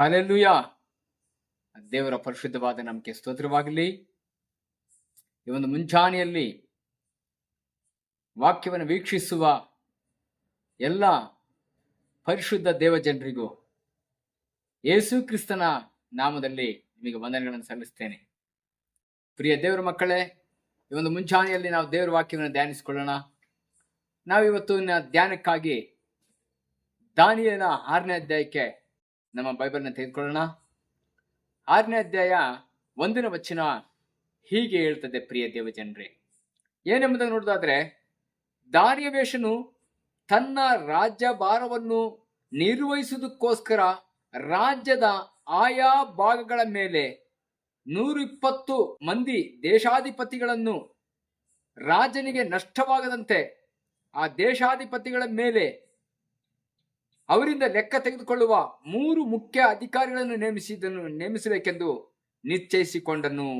Hallelujah. ದೇವರ ಪರಿಶುದ್ಧವಾದ ನಮಗೆ ಸ್ತೋತ್ರವಾಗಲಿ. ಈ ಒಂದು ಮುಂಚಾನೆಯಲ್ಲಿ ವಾಕ್ಯವನ್ನು ವೀಕ್ಷಿಸುವ ಎಲ್ಲ ಪರಿಶುದ್ಧ ದೇವಜನರಿಗೂ ಯೇಸು ಕ್ರಿಸ್ತನ ನಾಮದಲ್ಲಿ ನಿಮಗೆ ವಂದನೆಗಳನ್ನು ಸಲ್ಲಿಸ್ತೇನೆ. ಪ್ರಿಯ ದೇವರ ಮಕ್ಕಳೇ, ಈ ಒಂದು ಮುಂಚಾನೆಯಲ್ಲಿ ನಾವು ದೇವರ ವಾಕ್ಯವನ್ನು ಧ್ಯಾನಿಸಿಕೊಳ್ಳೋಣ. ನಾವಿವತ್ತು ಧ್ಯಾನಕ್ಕಾಗಿ ದಾನಿಯನ ಆರನೇ ಅಧ್ಯಾಯಕ್ಕೆ ನಮ್ಮ ಬೈಬಲ್ನ ತೆಗೆದುಕೊಳ್ಳೋಣ. ಆರನೇ ಅಧ್ಯಾಯ ಒಂದಿನ ವಚನ ಹೀಗೆ ಹೇಳ್ತದೆ, ಪ್ರಿಯ ದೇವಜನರೇ. ಏನೆಂಬುದನ್ನು ನೋಡೋದಾದ್ರೆ ದಾರಿಯವೇಶನು ತನ್ನ ರಾಜ್ಯಭಾರವನ್ನು ನಿರ್ವಹಿಸುವುದಕ್ಕೋಸ್ಕರ ರಾಜ್ಯದ ಆಯಾ ಭಾಗಗಳ ಮೇಲೆ ನೂರಿಪ್ಪತ್ತು ಮಂದಿ ದೇಶಾಧಿಪತಿಗಳನ್ನು ರಾಜನಿಗೆ ನಷ್ಟವಾಗದಂತೆ ಆ ದೇಶಾಧಿಪತಿಗಳ ಮೇಲೆ ಅವರಿಂದ ಲೆಕ್ಕ ತೆಗೆದುಕೊಳ್ಳುವ ಮೂರು ಮುಖ್ಯ ಅಧಿಕಾರಿಗಳನ್ನು ನೇಮಿಸಿದನು ನೇಮಿಸಬೇಕೆಂದು ನಿಶ್ಚಯಿಸಿಕೊಂಡನು.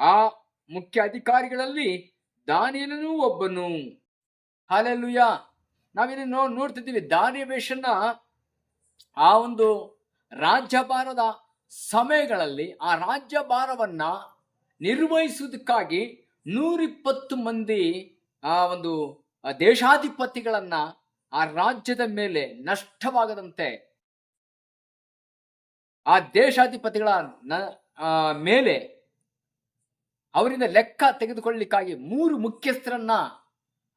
ಆ ಮುಖ್ಯ ಅಧಿಕಾರಿಗಳಲ್ಲಿ ದಾನಿಯಲನೂ ಒಬ್ಬನು. ಹಾಲೆಲ್ಲುಯ್ಯ ನಾವೇನು ನೋ ನೋಡ್ತಿದ್ದೀವಿ ದಾನಿಯವೇಶನ ಆ ಒಂದು ರಾಜ್ಯಭಾರದ ಸಮಯಗಳಲ್ಲಿ ಆ ರಾಜ್ಯಭಾರವನ್ನ ನಿರ್ವಹಿಸುವುದಕ್ಕಾಗಿ ನೂರಿಪ್ಪತ್ತು ಮಂದಿ ಆ ಒಂದು ದೇಶಾಧಿಪತಿಗಳನ್ನ ಆ ರಾಜ್ಯದ ಮೇಲೆ ನಷ್ಟವಾಗದಂತೆ ಆ ದೇಶಾಧಿಪತಿಗಳ ಮೇಲೆ ಅವರಿಂದ ಲೆಕ್ಕ ತೆಗೆದುಕೊಳ್ಳಿಕ್ಕಾಗಿ ಮೂರು ಮುಖ್ಯಸ್ಥರನ್ನ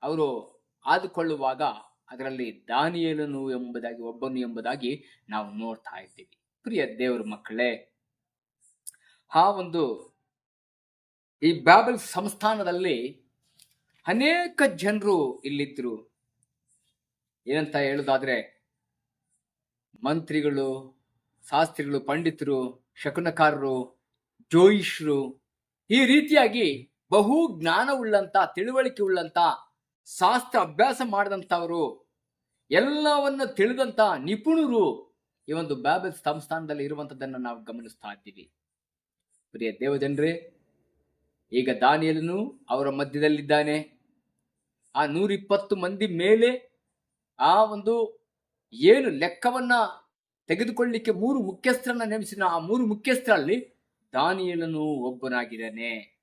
ಅವರು ಆದುಕೊಳ್ಳುವಾಗ ಅದರಲ್ಲಿ ದಾನಿಯೇಲನು ಎಂಬುದಾಗಿ, ಒಬ್ಬನು ಎಂಬುದಾಗಿ ನಾವು ನೋಡ್ತಾ ಇದ್ದೀವಿ. ಪ್ರಿಯ ದೇವರ ಮಕ್ಕಳೇ, ಆ ಒಂದು ಈ ಬ್ಯಾಬಲ್ ಸಂಸ್ಥಾನದಲ್ಲಿ ಅನೇಕ ಜನರು ಇಲ್ಲಿದ್ರು ಏನಂತ ಹೇಳುದಾದ್ರೆ ಮಂತ್ರಿಗಳು, ಶಾಸ್ತ್ರಿಗಳು, ಪಂಡಿತರು, ಶಕುನಕಾರರು ಜೋಯಿಷ್ರು ಈ ರೀತಿಯಾಗಿ ಬಹು ಜ್ಞಾನವುಳ್ಳಂತ ತಿಳುವಳಿಕೆ ಉಳ್ಳಂತ ಶಾಸ್ತ್ರ ಅಭ್ಯಾಸ ಮಾಡಿದಂಥವರು, ಎಲ್ಲವನ್ನ ತಿಳಿದಂತ ನಿಪುಣರು ಈ ಒಂದು ಬ್ಯಾಬಲ್ ಸಂಸ್ಥಾನದಲ್ಲಿ ಇರುವಂತದ್ದನ್ನು ನಾವು ಗಮನಿಸ್ತಾ ಇದ್ದೀವಿ. ಪ್ರಿಯ ದೇವಜನರೇ, ಈಗ ದಾನಿಯಲನು ಅವರ ಮಧ್ಯದಲ್ಲಿದ್ದಾನೆ. ಆ ನೂರಿಪ್ಪತ್ತು ಮಂದಿ ಮೇಲೆ ಆ ಒಂದು ಏನು ಲೆಕ್ಕವನ್ನ ತೆಗೆದುಕೊಳ್ಳಿಕ್ಕೆ ಮೂರು ಮುಖ್ಯಸ್ಥರನ್ನ ನೇಮಿಸಿದ ಆ ಮೂರು ಮುಖ್ಯಸ್ಥರಲ್ಲಿ ದಾನಿಯಲನು ಒಬ್ಬನಾಗಿದ್ದಾನೆ.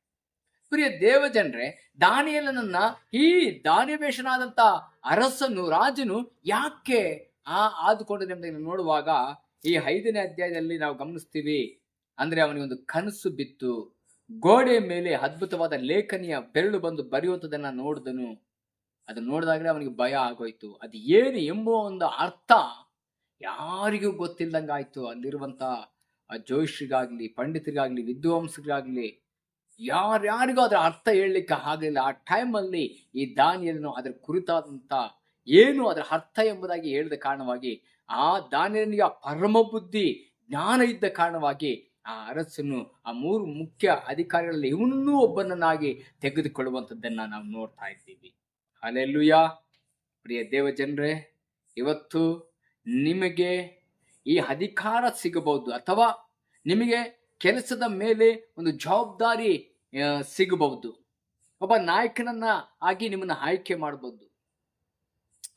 ಪ್ರಿಯ ದೇವಜನರೇ, ದಾನಿಯಲನನ್ನ ಈ ದಾನಿವೇಶನಾದಂತ ಅರಸನು, ರಾಜನು ಯಾಕೆ ಆ ಆದುಕೊಂಡು ಎಂಬುದನ್ನು ನೋಡುವಾಗ ಈ ಐದನೇ ಅಧ್ಯಾಯದಲ್ಲಿ ನಾವು ಗಮನಿಸ್ತೀವಿ. ಅಂದ್ರೆ ಅವನಿಗೆ ಒಂದು ಕನಸು ಬಿತ್ತು. ಗೋಡೆ ಮೇಲೆ ಅದ್ಭುತವಾದ ಲೇಖನಿಯ ಬೆರಳು ಬಂದು ಬರೆಯುವಂಥದ್ದನ್ನ ನೋಡಿದನು. ಅದನ್ನ ನೋಡಿದಾಗಲೇ ಅವನಿಗೆ ಭಯ ಆಗೋಯ್ತು. ಅದು ಏನು ಎಂಬುವ ಒಂದು ಅರ್ಥ ಯಾರಿಗೂ ಗೊತ್ತಿಲ್ಲದಂಗಾಯ್ತು ಅಲ್ಲಿರುವಂತ ಆ ಜೋಯಿಷ್ರಿಗಾಗ್ಲಿ ಪಂಡಿತರಿಗಾಗ್ಲಿ, ವಿದ್ವಾಂಸರಿಗಾಗ್ಲಿ, ಯಾರ್ಯಾರಿಗೂ ಅದರ ಅರ್ಥ ಹೇಳಲಿಕ್ಕೆ ಆಗಲಿಲ್ಲ. ಆ ಟೈಮಲ್ಲಿ ಈ ದಾನಿಯನ್ನು ಅದರ ಕುರಿತಾದಂತ ಏನು ಅದರ ಅರ್ಥ ಎಂಬುದಾಗಿ ಹೇಳಿದ ಕಾರಣವಾಗಿ, ಆ ದಾನಿಯನಿಗೆ ಆ ಪರಮ ಬುದ್ಧಿ ಜ್ಞಾನ ಇದ್ದ ಕಾರಣವಾಗಿ ಆ ಅರಸನು, ಆ ಮೂರು ಮುಖ್ಯ ಅಧಿಕಾರಿಗಳಲ್ಲಿ ಇವನನ್ನೂ ಒಬ್ಬನನ್ನಾಗಿ ತೆಗೆದುಕೊಳ್ಳುವಂಥದ್ದನ್ನು ನಾವು ನೋಡ್ತಾ ಇದ್ದೀವಿ. ಅಲ್ಲೆಲ್ಲುಯ್ಯ ಪ್ರಿಯ ದೇವಜನರೇ ಇವತ್ತು ನಿಮಗೆ ಈ ಅಧಿಕಾರ ಸಿಗಬಹುದು ಅಥವಾ ನಿಮಗೆ ಕೆಲಸದ ಮೇಲೆ ಒಂದು ಜವಾಬ್ದಾರಿ ಸಿಗಬಹುದು. ಒಬ್ಬ ನಾಯಕನನ್ನ ಆಗಿ ನಿಮ್ಮನ್ನ ಆಯ್ಕೆ ಮಾಡಬಹುದು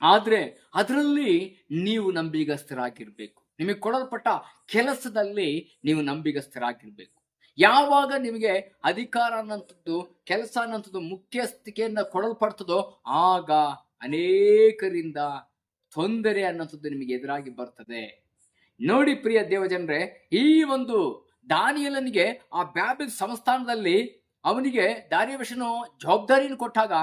ಆದರೆ ಅದರಲ್ಲಿ ನೀವು ನಂಬಿಗಸ್ಥರಾಗಿರ್ಬೇಕು. ನಿಮಗೆ ಕೊಡಲ್ಪಟ್ಟ ಕೆಲಸದಲ್ಲಿ ನೀವು ನಂಬಿಗಸ್ಥರಾಗಿರ್ಬೇಕು. ಯಾವಾಗ ನಿಮಗೆ ಅಧಿಕಾರ ಅನ್ನೋಂಥದ್ದು ಕೆಲಸ ಅನ್ನಂಥದ್ದು ಮುಖ್ಯಸ್ಥಿಕೆಯನ್ನ ಕೊಡಲ್ಪಡ್ತದೋ, ಆಗ ಅನೇಕರಿಂದ ತೊಂದರೆ ಅನ್ನೋಂಥದ್ದು ನಿಮಗೆ ಎದುರಾಗಿ ಬರ್ತದೆ. ನೋಡಿ ಪ್ರಿಯ ದೇವಜನರೇ, ಈ ಒಂದು ದಾನಿಯಲನಿಗೆ ಆ ಬ್ಯಾಬಿಲ್ ಸಂಸ್ಥಾನದಲ್ಲಿ ಅವನಿಗೆ ದಾರಿವಶನು ಜವಾಬ್ದಾರಿಯನ್ನು ಕೊಟ್ಟಾಗ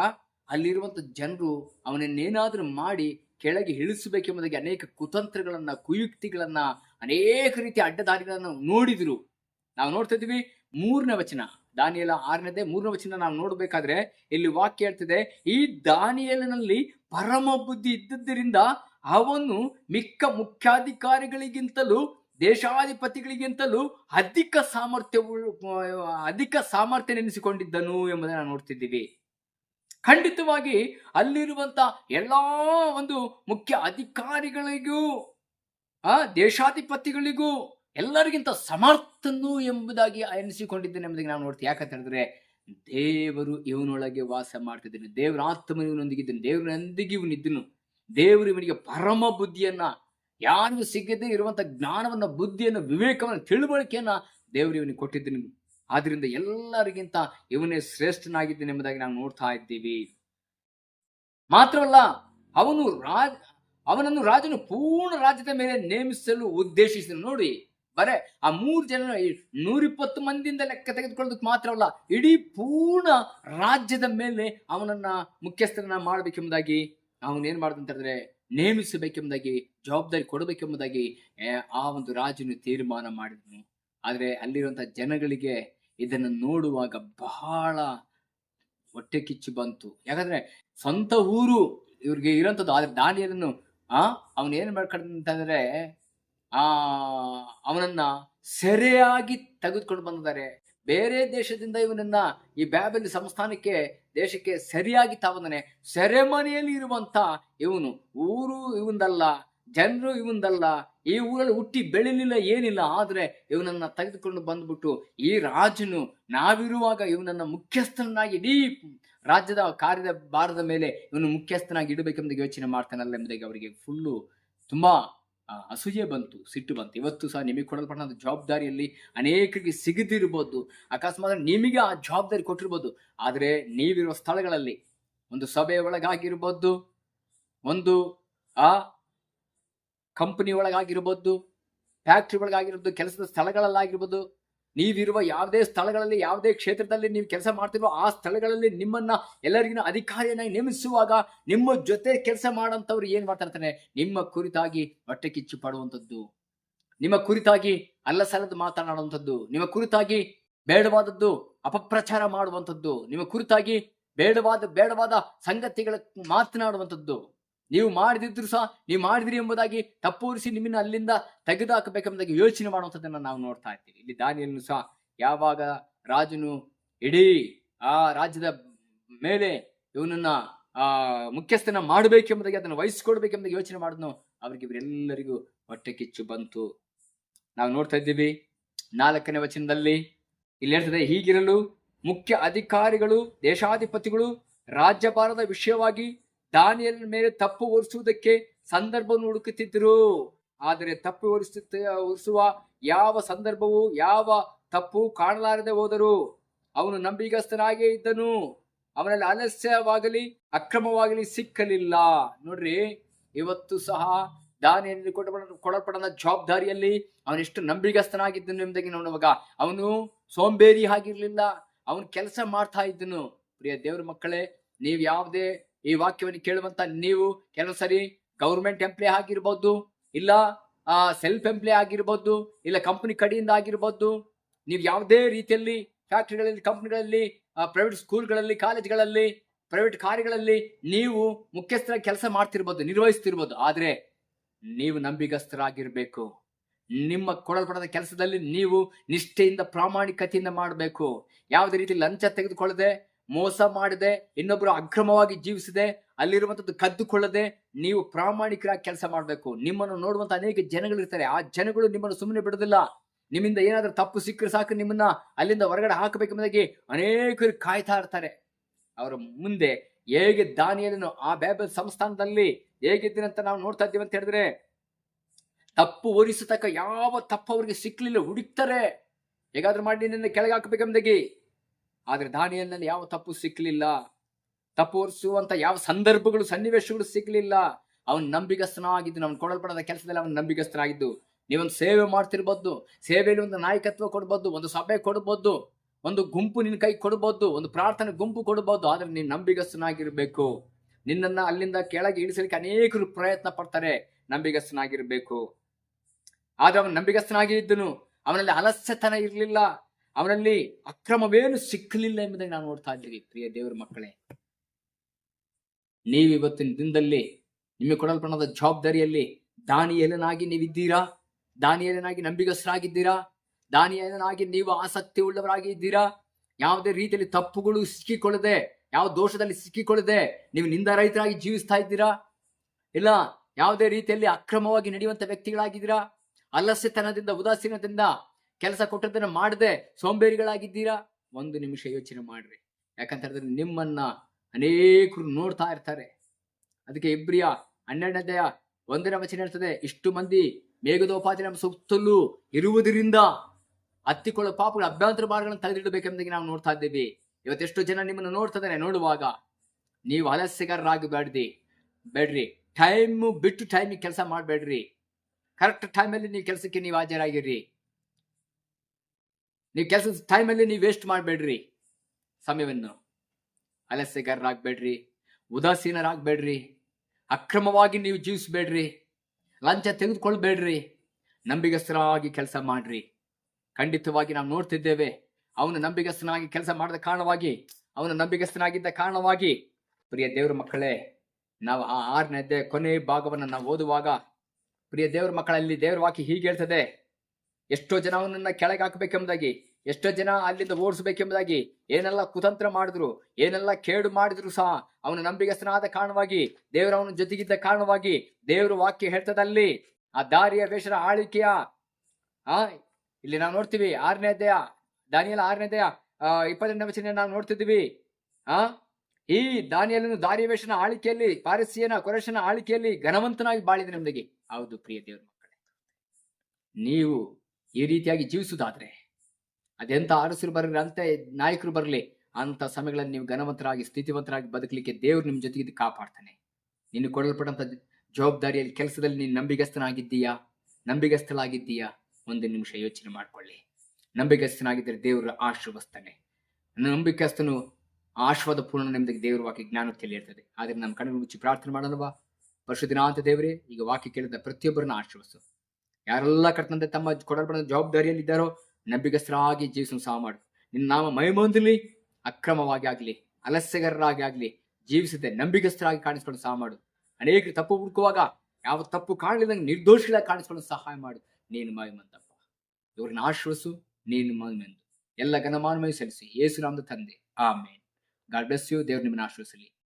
ಅಲ್ಲಿರುವಂತ ಜನರು ಅವನನ್ನೇನಾದರೂ ಮಾಡಿ ಕೆಳಗೆ ಇಳಿಸಬೇಕೆಂಬುದಾಗಿ ಅನೇಕ ಕುತಂತ್ರಗಳನ್ನ, ಕುಯುಕ್ತಿಗಳನ್ನ, ಅನೇಕ ರೀತಿಯ ಅಡ್ಡದಾರಿಗಳನ್ನು ನೋಡಿದ್ರು. ನಾವು ನೋಡ್ತಾ ಇದ್ದೀವಿ ಮೂರನೇ ವಚನ. ದಾನಿಯಲ ಆರನೇದೇ ಮೂರನೇ ವಚನ ನಾವು ನೋಡಬೇಕಾದ್ರೆ ಇಲ್ಲಿ ವಾಕ್ಯ ಹೇಳ್ತಿದೆ, ಈ ದಾನಿಯಲನಲ್ಲಿ ಪರಮ ಬುದ್ಧಿ ಇದ್ದದ್ದರಿಂದ ಅವನು ಮಿಕ್ಕ ಮುಖ್ಯಾಧಿಕಾರಿಗಳಿಗಿಂತಲೂ, ದೇಶಾಧಿಪತಿಗಳಿಗಿಂತಲೂ ಅಧಿಕ ಸಾಮರ್ಥ್ಯ ಅಧಿಕ ಸಾಮರ್ಥ್ಯ ನೆನೆಸಿಕೊಂಡಿದ್ದನು ಎಂಬುದನ್ನು ನಾವು ನೋಡ್ತಿದ್ದೀವಿ ಖಂಡಿತವಾಗಿ ಅಲ್ಲಿರುವಂತ ಎಲ್ಲಾ ಒಂದು ಮುಖ್ಯ ಅಧಿಕಾರಿಗಳಿಗೂ, ಆ ದೇಶಾಧಿಪತಿಗಳಿಗೂ ಎಲ್ಲರಿಗಿಂತ ಸಮರ್ಥನು ಎಂಬುದಾಗಿ ಎನಿಸಿಕೊಂಡಿದ್ದೇನೆ ಎಂಬುದಾಗಿ ನಾವು ನೋಡ್ತೀವಿ. ಯಾಕಂತ ಹೇಳಿದ್ರೆ, ದೇವರು ಇವನೊಳಗೆ ವಾಸ ಮಾಡ್ತಿದ್ದೇನೆ. ದೇವರ ಆತ್ಮ ಇವನೊಂದಿಗಿದ್ದನು. ದೇವರೊಂದಿಗೆ ಇವನಿದ್ದನು ದೇವರು ಇವನಿಗೆ ಪರಮ ಬುದ್ಧಿಯನ್ನ, ಯಾರಿಗೂ ಸಿಗದೆ ಇರುವಂತ ಜ್ಞಾನವನ್ನ, ಬುದ್ಧಿಯನ್ನು, ವಿವೇಕವನ್ನು, ತಿಳುವಳಿಕೆಯನ್ನ ದೇವರು ಇವನಿಗೆ ಕೊಟ್ಟಿದ್ದನು. ಆದ್ರಿಂದ ಎಲ್ಲರಿಗಿಂತ ಇವನೇ ಶ್ರೇಷ್ಠನಾಗಿದ್ದೇನೆ ಎಂಬುದಾಗಿ ನಾವು ನೋಡ್ತಾ ಇದ್ದೀವಿ. ಮಾತ್ರವಲ್ಲ, ಅವನು ರಾಜ, ಅವನನ್ನು ರಾಜನು ಪೂರ್ಣ ರಾಜ್ಯದ ಮೇಲೆ ನೇಮಿಸಲು ಉದ್ದೇಶಿಸಿದನು. ನೋಡಿ ಬರೇ ಆ ಮೂರು ಜನ ನೂರಿಪ್ಪತ್ತು ಮಂದಿಯಿಂದ ಲೆಕ್ಕ ತೆಗೆದುಕೊಳ್ಳೋದಕ್ಕೆ ಮಾತ್ರವಲ್ಲ ಇಡೀ ಪೂರ್ಣ ರಾಜ್ಯದ ಮೇಲೆ ಅವನನ್ನ ಮುಖ್ಯಸ್ಥರನ್ನ ಮಾಡಬೇಕೆಂಬುದಾಗಿ ಅವನು ಏನ್ ಮಾಡ್ದಂತ ಹೇಳಿದ್ರೆ ನೇಮಿಸಬೇಕೆಂಬುದಾಗಿ ಜವಾಬ್ದಾರಿ ಕೊಡಬೇಕೆಂಬುದಾಗಿ ಆ, ಒಂದು ರಾಜನು ತೀರ್ಮಾನ ಮಾಡಿದ್ನು. ಆದ್ರೆ ಅಲ್ಲಿರುವಂತ ಜನಗಳಿಗೆ ಇದನ್ನು ನೋಡುವಾಗ ಬಹಳ ಹೊಟ್ಟೆ ಕಿಚ್ಚು ಬಂತು. ಯಾಕಂದ್ರೆ ಸ್ವಂತ ಊರು ಇವ್ರಿಗೆ ಇರೋಂಥದ್ದು ಆದ್ರೆ ದಾನಿಯರನ್ನು ಆ ಅವನ್ ಏನ್ ಮಾಡ್ಕೊಂಡಂತಂದ್ರೆ ಆ, ಅವನನ್ನ ಸೆರೆಯಾಗಿ ತೆಗೆದುಕೊಂಡು ಬಂದಿದ್ದಾರೆ. ಬೇರೆ ದೇಶದಿಂದ ಇವನನ್ನ ಈ ಬ್ಯಾಬೆಲ್ ಸಂಸ್ಥಾನಕ್ಕೆ, ದೇಶಕ್ಕೆ ಸರಿಯಾಗಿ ತಾವಂದನೆ ಸೆರೆಮನೆಯಲ್ಲಿ ಇರುವಂತ ಇವನು. ಊರು ಇವಂದಲ್ಲ ಜನರು ಇವಂದಲ್ಲ ಈ ಊರಲ್ಲಿ ಹುಟ್ಟಿ ಬೆಳಿಲಿಲ್ಲ, ಏನಿಲ್ಲ, ಆದ್ರೆ ಇವನನ್ನ ತೆಗೆದುಕೊಂಡು ಬಂದ್ಬಿಟ್ಟು ಈ ರಾಜನು ನಾವಿರುವಾಗ ಇವನನ್ನ ಮುಖ್ಯಸ್ಥನಾಗಿ ಇಡೀ ರಾಜ್ಯದ ಕಾರ್ಯದ ಭಾರದ ಮೇಲೆ ಇವನು ಮುಖ್ಯಸ್ಥನಾಗಿ ಇಡಬೇಕೆಂಬುದಾಗಿ ಯೋಚನೆ ಮಾಡ್ತಾನಲ್ಲ ಎಂಬುದಾಗಿ ಅವರಿಗೆ ಫುಲ್ಲು ತುಂಬಾ ಅಸೂಯೆ ಬಂತು, ಸಿಟ್ಟು ಬಂತು. ಇವತ್ತು ಸಹ ನಿಮಗೆ ಕೊಡಲ್ಪಟ್ಟಂಥ ಜವಾಬ್ದಾರಿಯಲ್ಲಿ ಅನೇಕರಿಗೆ ಸಿಗದಿರ್ಬೋದು ಅಕಸ್ಮಾತ್ ನಿಮಗೆ ಆ ಜವಾಬ್ದಾರಿ ಕೊಟ್ಟಿರ್ಬೋದು ಆದರೆ ನೀವಿರುವ ಸ್ಥಳಗಳಲ್ಲಿ ಒಂದು ಸಭೆಯ ಒಳಗಾಗಿರ್ಬೋದು ಒಂದು, ಆ ಕಂಪನಿ ಒಳಗಾಗಿರ್ಬೋದು ಫ್ಯಾಕ್ಟ್ರಿ ಒಳಗಾಗಿರ್ಬೋದು ಕೆಲಸದ ಸ್ಥಳಗಳಲ್ಲಾಗಿರ್ಬೋದು ನೀವಿರುವ ಯಾವುದೇ ಸ್ಥಳಗಳಲ್ಲಿ, ಯಾವುದೇ ಕ್ಷೇತ್ರದಲ್ಲಿ ನೀವು ಕೆಲಸ ಮಾಡ್ತಿರೋ ಆ ಸ್ಥಳಗಳಲ್ಲಿ ನಿಮ್ಮನ್ನ ಎಲ್ಲರಿಗಿನ ಅಧಿಕಾರಿಯನ್ನಾಗಿ ನೇಮಿಸುವಾಗ ನಿಮ್ಮ ಜೊತೆ ಕೆಲಸ ಮಾಡಂತವ್ರು ಏನ್ ಮಾಡ್ತಾರೆ ನಿಮ್ಮ ಕುರಿತಾಗಿ ಹೊಟ್ಟೆ ಕಿಚ್ಚು ಪಡುವಂಥದ್ದು, ನಿಮ್ಮ ಕುರಿತಾಗಿ ಅಲ್ಲ ಸಲ್ಲದ ಮಾತನಾಡುವಂಥದ್ದು, ನಿಮ್ಮ ಕುರಿತಾಗಿ ಬೇಡವಾದದ್ದು ಅಪಪ್ರಚಾರ ಮಾಡುವಂಥದ್ದು, ನಿಮ್ಮ ಕುರಿತಾಗಿ ಬೇಡವಾದ ಬೇಡವಾದ ಸಂಗತಿಗಳ ಮಾತನಾಡುವಂಥದ್ದು. ನೀವು ಮಾಡಿದಿದ್ರು ಸಹ ನೀವು ಮಾಡಿದ್ರಿ ಎಂಬುದಾಗಿ ತಪ್ಪೂರಿಸಿ ನಿಮ್ಮನ್ನ ಅಲ್ಲಿಂದ ತೆಗೆದುಹಾಕಬೇಕೆಂಬುದಾಗಿ ಯೋಚನೆ ಮಾಡುವಂಥದ್ದನ್ನು ನಾವು ನೋಡ್ತಾ ಇರ್ತೀವಿ ಇಲ್ಲಿ ದಾನಿಯನ್ನು ಸಹ ಯಾವಾಗ ರಾಜನು ಇಡೀ ಆ ರಾಜ್ಯದ ಮೇಲೆ ಇವನನ್ನ, ಆ, ಮುಖ್ಯಸ್ಥನ ಮಾಡಬೇಕೆಂಬುದಾಗಿ ಅದನ್ನು ವಹಿಸ್ಕೊಡ್ಬೇಕೆಂಬುದಾಗಿ ಯೋಚನೆ ಮಾಡಿದ್ನು ಅವ್ರಿಗೆ ಇವರೆಲ್ಲರಿಗೂ ಹೊಟ್ಟೆ ಕಿಚ್ಚು ಬಂತು. ನಾವು ನೋಡ್ತಾ ಇದ್ದೀವಿ ನಾಲ್ಕನೇ ವಚನದಲ್ಲಿ ಇಲ್ಲಿ ಹೇಳ್ತದೆ, ಹೀಗಿರಲು ಮುಖ್ಯ ಅಧಿಕಾರಿಗಳು, ದೇಶಾಧಿಪತಿಗಳು, ರಾಜ್ಯಭಾರದ ವಿಷಯವಾಗಿ ದಾನಿಯಲ್ ಮೇಲೆ ತಪ್ಪು ಒರೆಸುವುದಕ್ಕೆ ಸಂದರ್ಭವನ್ನು ಹುಡುಕುತ್ತಿದ್ದರು. ಆದರೆ ತಪ್ಪು ಒರೆಸುತ್ತ, ಒರೆಸುವ ಯಾವ ಸಂದರ್ಭವು, ಯಾವ ತಪ್ಪು ಕಾಣಲಾರದೆ ಹೋದರು ಅವನು ನಂಬಿಗಸ್ತನಾಗೇ ಇದ್ದನು. ಅವನಲ್ಲಿ ಆಲಸ್ಯವಾಗಲಿ ಅಕ್ರಮವಾಗಲಿ ಸಿಕ್ಕಲಿಲ್ಲ. ನೋಡ್ರಿ, ಇವತ್ತು ಸಹ ದಾನಿಯಲ್ಲಿ ಕೊಡಪಡ ಕೊಡಲ್ಪಡದ ಜವಾಬ್ದಾರಿಯಲ್ಲಿ ಅವನೆಷ್ಟು ನಂಬಿಗಸ್ತನಾಗಿದ್ದನು ಎಂಬುದಾಗಿ ನೋಡುವಾಗ ಅವನು ಸೋಂಬೇರಿ ಆಗಿರ್ಲಿಲ್ಲ. ಅವನು ಕೆಲಸ ಮಾಡ್ತಾ ಇದ್ದನು. ಪ್ರಿಯ ದೇವ್ರ ಮಕ್ಕಳೇ, ನೀವು ಯಾವುದೇ ಈ ವಾಕ್ಯವನ್ನು ಕೇಳುವಂತ ನೀವು ಕೆಲವು ಸರಿ ಗೌರ್ಮೆಂಟ್ ಎಂಪ್ಲಾಯ್ ಆಗಿರ್ಬೋದು, ಇಲ್ಲ ಸೆಲ್ಫ್ ಎಂಪ್ಲಾಯ್ ಆಗಿರ್ಬೋದು, ಇಲ್ಲ ಕಂಪನಿ ಕಡೆಯಿಂದ ಆಗಿರ್ಬೋದು, ನೀವು ಯಾವುದೇ ರೀತಿಯಲ್ಲಿ ಫ್ಯಾಕ್ಟರಿಗಳಲ್ಲಿ ಕಂಪ್ನಿಗಳಲ್ಲಿ ಪ್ರೈವೇಟ್ ಸ್ಕೂಲ್ಗಳಲ್ಲಿ ಕಾಲೇಜ್ಗಳಲ್ಲಿ ಪ್ರೈವೇಟ್ ಕಾರ್ಯಗಳಲ್ಲಿ ನೀವು ಮುಖ್ಯಸ್ಥರ ಕೆಲಸ ಮಾಡ್ತಿರ್ಬೋದು, ನಿರ್ವಹಿಸ್ತಿರ್ಬೋದು. ಆದರೆ ನೀವು ನಂಬಿಗಸ್ತರಾಗಿರ್ಬೇಕು ನಿಮ್ಮ ಕೊಡಲ್ಪಡದ ಕೆಲಸದಲ್ಲಿ ನೀವು ನಿಷ್ಠೆಯಿಂದ ಪ್ರಾಮಾಣಿಕತೆಯಿಂದ ಮಾಡಬೇಕು. ಯಾವುದೇ ರೀತಿ ಲಂಚ ತೆಗೆದುಕೊಳ್ಳದೆ ಮೋಸ ಮಾಡದೆ ಇನ್ನೊಬ್ಬರು ಅಕ್ರಮವಾಗಿ ಜೀವಿಸದೆ ಅಲ್ಲಿರುವಂತದ್ದು ಕದ್ದುಕೊಳ್ಳದೆ ನೀವು ಪ್ರಾಮಾಣಿಕರಾಗಿ ಕೆಲಸ ಮಾಡಬೇಕು. ನಿಮ್ಮನ್ನು ನೋಡುವಂತ ಅನೇಕ ಜನಗಳಿರ್ತಾರೆ ಆ ಜನಗಳು ನಿಮ್ಮನ್ನು ಸುಮ್ಮನೆ ಬಿಡೋದಿಲ್ಲ. ನಿಮ್ಮಿಂದ ಏನಾದ್ರೂ ತಪ್ಪು ಸಿಕ್ಕರೆ ಸಾಕು ನಿಮ್ಮನ್ನ ಅಲ್ಲಿಂದ ಹೊರಗಡೆ ಹಾಕಬೇಕೆಂಬುದಾಗಿ ಅನೇಕರು ಕಾಯ್ತಾ ಇರ್ತಾರೆ. ಅವರ ಮುಂದೆ ಹೇಗೆ ದಾನಿಯಲ್ಲೂ ಆ ಬ್ಯಾಬಲ್ ಸಂಸ್ಥಾನದಲ್ಲಿ ಹೇಗಿದ್ದೀನಂತ ನಾವು ನೋಡ್ತಾ ಇದ್ದೀವಿ ಅಂತ ಹೇಳಿದ್ರೆ, ತಪ್ಪು ಓರಿಸತಕ್ಕ ಯಾವ ತಪ್ಪು ಅವ್ರಿಗೆ ಸಿಕ್ಕಲಿಲ್ಲ ಹುಡುಕ್ತಾರೆ. ಹೇಗಾದ್ರೂ ಮಾಡಿ ನಿನ್ನ ಕೆಳಗೆ ಹಾಕಬೇಕೆಂಬುದಾಗಿ ಆದ್ರೆ ದಾನಿಯಲ್ನಲ್ಲಿ ಯಾವ ತಪ್ಪು ಸಿಕ್ಕಲಿಲ್ಲ ತಪ್ಪು ಹೊರಿಸುವಂತ ಯಾವ ಸಂದರ್ಭಗಳು, ಸನ್ನಿವೇಶಗಳು ಸಿಕ್ಕಲಿಲ್ಲ ಅವನು ನಂಬಿಗಸ್ತನಾಗಿದ್ದು, ನಮ್ಮ ಕೊಡಲ್ಪಡದ ಕೆಲಸದಲ್ಲಿ ಅವನು ನಂಬಿಗಸ್ತನಾಗಿದ್ದು. ನೀವೊಂದು ಸೇವೆ ಮಾಡ್ತಿರ್ಬೋದು, ಸೇವೆಯಲ್ಲಿ ಒಂದು ನಾಯಕತ್ವ ಕೊಡ್ಬೋದು, ಒಂದು ಸಭೆ ಕೊಡ್ಬೋದು, ಒಂದು ಗುಂಪು ನಿನ್ನ ಕೈ ಕೊಡ್ಬೋದು, ಒಂದು ಪ್ರಾರ್ಥನೆ ಗುಂಪು ಕೊಡ್ಬೋದು, ಆದರೆ ನೀನು ನಂಬಿಗಸ್ತನಾಗಿರ್ಬೇಕು. ನಿನ್ನನ್ನ ಅಲ್ಲಿಂದ ಕೆಳಗೆ ಇಳಿಸಲಿಕ್ಕೆ ಅನೇಕರು ಪ್ರಯತ್ನ ಪಡ್ತಾರೆ, ನಂಬಿಗಸ್ತನಾಗಿರ್ಬೇಕು. ಆದ್ರೆ ಅವನು ನಂಬಿಗಸ್ತನಾಗಿ ಇದ್ದನು ಅವನಲ್ಲಿ ಅಲಸ್ಯತನ ಇರಲಿಲ್ಲ. ಅವನಲ್ಲಿ ಅಕ್ರಮವೇನು ಸಿಕ್ಕಲಿಲ್ಲ ಎಂಬುದಾಗಿ ನಾವು ನೋಡ್ತಾ ಇದ್ದೀವಿ, ಪ್ರಿಯ ದೇವರ ಮಕ್ಕಳೇ. ನೀವು ಇವತ್ತಿನ ದಿನದಲ್ಲಿ ನಿಮಗೆ ಕೊಡಲ್ಪಡದ ಜವಾಬ್ದಾರಿಯಲ್ಲಿ ದಾನಿಯೇಲನಾಗಿ ನೀವಿದ್ದೀರಾ? ದಾನಿಯಲನಾಗಿ ನಂಬಿಗಸ್ತರಾಗಿದ್ದೀರಾ? ದಾನಿಯಲನಾಗಿ ನೀವು ಆಸಕ್ತಿ ಉಳ್ಳವರಾಗಿ ಇದ್ದೀರಾ? ಯಾವುದೇ ರೀತಿಯಲ್ಲಿ ತಪ್ಪುಗಳು ಸಿಕ್ಕಿಕೊಳ್ಳದೆ, ಯಾವ ದೋಷದಲ್ಲಿ ಸಿಕ್ಕಿಕೊಳ್ಳದೆ ನೀವು ನಿಂದರಹಿತರಾಗಿ ಜೀವಿಸ್ತಾ ಇದ್ದೀರಾ? ಇಲ್ಲ, ಯಾವುದೇ ರೀತಿಯಲ್ಲಿ ಅಕ್ರಮವಾಗಿ ನಡೆಯುವಂತ ವ್ಯಕ್ತಿಗಳಾಗಿದ್ದೀರಾ? ಅಲಸ್ಯತನದಿಂದ ಉದಾಸೀನದಿಂದ ಕೆಲಸ ಕೊಟ್ಟದನ್ನ ಮಾಡದೆ ಸೋಂಬೇರಿಗಳಾಗಿದ್ದೀರಾ? ಒಂದು ನಿಮಿಷ ಯೋಚನೆ ಮಾಡ್ರಿ. ಯಾಕಂತ ಹೇಳಿದ್ರೆ ನಿಮ್ಮನ್ನ ಅನೇಕರು ನೋಡ್ತಾ ಇರ್ತಾರೆ. ಅದಕ್ಕೆ ಇಬ್ರಿಯ ಹನ್ನೆರಡನೆಯ ಒಂದನೇ ವಚನ ಇರ್ತದೆ ಇಷ್ಟು ಮಂದಿ ಮೇಘದೋಪಾದಿ ನಮ್ಮ ಸುತ್ತಲೂ ಇರುವುದರಿಂದ ಹತ್ತಿಕೊಳ್ಳೋ ಪಾಪಗಳ ಅಭ್ಯಂತರ ಮಾರ್ಗಗಳನ್ನು ತೆಗೆದಿಡಬೇಕೆಂಬುದಾಗಿ ನಾವು ನೋಡ್ತಾ ಇದ್ದೀವಿ. ಇವತ್ತೆಷ್ಟು ಜನ ನಿಮ್ಮನ್ನು ನೋಡ್ತಿದ್ದಾರೆ ನೋಡುವಾಗ. ನೀವು ಹಲಸೆಗಾರರಾಗಿ ಬೇಡ್ರಿ. ಬೇಡ್ರಿ ಟೈಮ್ ಬಿಟ್ಟು ಟೈಮಿಗೆ ಕೆಲಸ ಮಾಡಬೇಡ್ರಿ. ಕರೆಕ್ಟ್ ಟೈಮಲ್ಲಿ ನೀವು ಕೆಲಸಕ್ಕೆ ನೀವು ಹಾಜರಾಗಿರ್ರಿ ನೀವು ಕೆಲಸದ ಟೈಮಲ್ಲಿ ನೀವು ವೇಸ್ಟ್ ಮಾಡಬೇಡ್ರಿ. ಸಮಯವನ್ನು. ಅಲಸ್ಯಗಾರರಾಗಬೇಡ್ರಿ ಉದಾಸೀನರಾಗಬೇಡ್ರಿ ಅಕ್ರಮವಾಗಿ ನೀವು ಜೀವಿಸಬೇಡ್ರಿ, ಲಂಚ ತೆಗೆದುಕೊಳ್ಬೇಡ್ರಿ, ನಂಬಿಗಸ್ತರಾಗಿ ಕೆಲಸ ಮಾಡ್ರಿ. ಖಂಡಿತವಾಗಿ ನಾವು ನೋಡ್ತಿದ್ದೇವೆ, ಅವನು ನಂಬಿಗಸ್ತನಾಗಿ ಕೆಲಸ ಮಾಡದ ಕಾರಣವಾಗಿ, ಅವನು ನಂಬಿಗಸ್ತನಾಗಿದ್ದ ಕಾರಣವಾಗಿ. ಪ್ರಿಯ ದೇವರ ಮಕ್ಕಳೇ, ನಾವು ಆ ಆರನೇ ಕೊನೆ ಭಾಗವನ್ನು ನಾವು ಓದುವಾಗ, ಪ್ರಿಯ ದೇವರ ಮಕ್ಕಳಲ್ಲಿ ದೇವರ ವಾಕ್ಯ ಹೀಗೆ ಹೇಳ್ತದೆ ಎಷ್ಟೋ ಜನ ಅವನನ್ನ ಕೆಳಗೆ ಹಾಕಬೇಕೆಂಬುದಾಗಿ, ಎಷ್ಟೋ ಜನ ಅಲ್ಲಿಂದ ಓಡಿಸಬೇಕೆಂಬುದಾಗಿ, ಏನೆಲ್ಲ ಕುತಂತ್ರ ಮಾಡಿದ್ರು, ಏನೆಲ್ಲ ಕೇಡು ಮಾಡಿದ್ರು ಸಹ ಅವನ ನಂಬಿಗಸ್ತನಾದ ಕಾರಣವಾಗಿ, ದೇವರ ಅವನ ಜೊತೆಗಿದ್ದ ಕಾರಣವಾಗಿ, ದೇವರ ವಾಕ್ಯ ಹೇಳ್ತದಲ್ಲಿ, ಆ ದಾರಿಯ ವೇಷರ ಆಳಿಕೆಯ ಆ, ಇಲ್ಲಿ ನಾವು ನೋಡ್ತೀವಿ ಆರನೇ ಅಧ್ಯಾಯ ದಾನಿಯಲ್ಲ ಆರನೇ ಅಧ್ಯಾಯ ಇಪ್ಪತ್ತೆಂಟನೇ ವಚನ ನಾವು ನೋಡ್ತಿದ್ದೀವಿ, ಆ, ಈ ದಾನಿಯಲನ್ನು ದಾರಿಯ ವೇಷನ ಆಳಿಕೆಯಲ್ಲಿ ಪಾರಸಿಯನ ಕೊರಶನ ಆಳಿಕೆಯಲ್ಲಿ ಘನವಂತನಾಗಿ ಬಾಳಿದ ನಮ್ದಿಗೆ ಹೌದು ಪ್ರಿಯ ದೇವರ ಮಕ್ಕಳೇ. ನೀವು ಈ ರೀತಿಯಾಗಿ ಜೀವಿಸುವುದಾದ್ರೆ ಅದೆಂತ ಅರಸರು ಬರಲಿ ಅಂತ ನಾಯಕರು ಬರಲಿ ಅಂತ ಸಮಯಗಳಲ್ಲಿ ನೀವು ಘನವಂತರಾಗಿ, ಸ್ಥಿತಿವಂತರಾಗಿ ಬದುಕಲಿಕ್ಕೆ ದೇವರು ನಿಮ್ಮ ಜೊತೆಗೆ ಕಾಪಾಡ್ತಾನೆ. ನೀನು ಕೊಡಲ್ಪಟ್ಟಂಥ ಜವಾಬ್ದಾರಿಯಲ್ಲಿ, ಕೆಲಸದಲ್ಲಿ ನೀನು ನಂಬಿಗಸ್ತನಾಗಿದ್ದೀಯಾ? ನಂಬಿಗಸ್ತಲಾಗಿದ್ದೀಯಾ ಒಂದು ನಿಮಿಷ ಯೋಚನೆ ಮಾಡಿಕೊಳ್ಳಿ. ನಂಬಿಗಸ್ತನಾಗಿದ್ದರೆ ದೇವರು ಆಶೀರ್ವಸ್ತಾನೆ ನಂಬಿಕಸ್ತನು ಆಶ್ವಾದ ಪೂರ್ಣ ನಿಮ್ದಕ್ಕೆ ದೇವರ ವಾಕ್ಯ ಜ್ಞಾನ ಇರ್ತದೆ ಆದರೆ ನಮ್ಮ ಕಣ್ಣು ಮುಚ್ಚಿ ಪ್ರಾರ್ಥನೆ ಮಾಡಲ್ವಾ? ಅಂತ ದೇವರೇ, ಈಗ ವಾಕ್ಯ ಕೇಳಿದ ಪ್ರತಿಯೊಬ್ಬರನ್ನ ಆಶೀರ್ವಸು ಯಾರೆಲ್ಲ ಕರ್ತಂತೆ ತಮ್ಮ ಕೊಡಲ್ಪಡ ಜವಾಬ್ದಾರಿಯಲ್ಲಿದ್ದಾರೋ ನಂಬಿಕಸ್ಥರಾಗಿ ಜೀವಿಸಲು ಸಹ ಮಾಡು. ನಿನ್ನ ನಾಮ ಮೈಮೊಂದಲಿ ಅಕ್ರಮವಾಗಿ ಆಗಲಿ, ಅಲಸ್ಯಗರರಾಗಿ ಆಗಲಿ, ಜೀವಿಸದೆ ನಂಬಿಗಸ್ಥರಾಗಿ ಕಾಣಿಸ್ಕೊಂಡು ಸಹ ಮಾಡು. ಅನೇಕರು ತಪ್ಪು ಹುಡುಕುವಾಗ ಯಾವ ತಪ್ಪು ಕಾಣಲಿಲ್ಲಂಗೆ ನಿರ್ದೋಷಿಗಳಾಗಿ ಕಾಣಿಸ್ಕೊಂಡು ಸಹಾಯ ಮಾಡು. ನೀನು ಮಹಿಮಂತಪ್ಪ ಇವ್ರನ್ನ ಆಶ್ರಯಿಸು ನೀನು ಮಹಿಮೆಂದು. ಎಲ್ಲ ಘನಮಾನಮಯ ಸಲ್ಲಿಸಿ. ಯೇಸು ನಾಮದ ತಂದೆ. ಆಮೇನ್. God bless you. ದೇವ್ರು ನಿಮ್ಮನ್ನ ಆಶ್ರಯಿಸಲಿ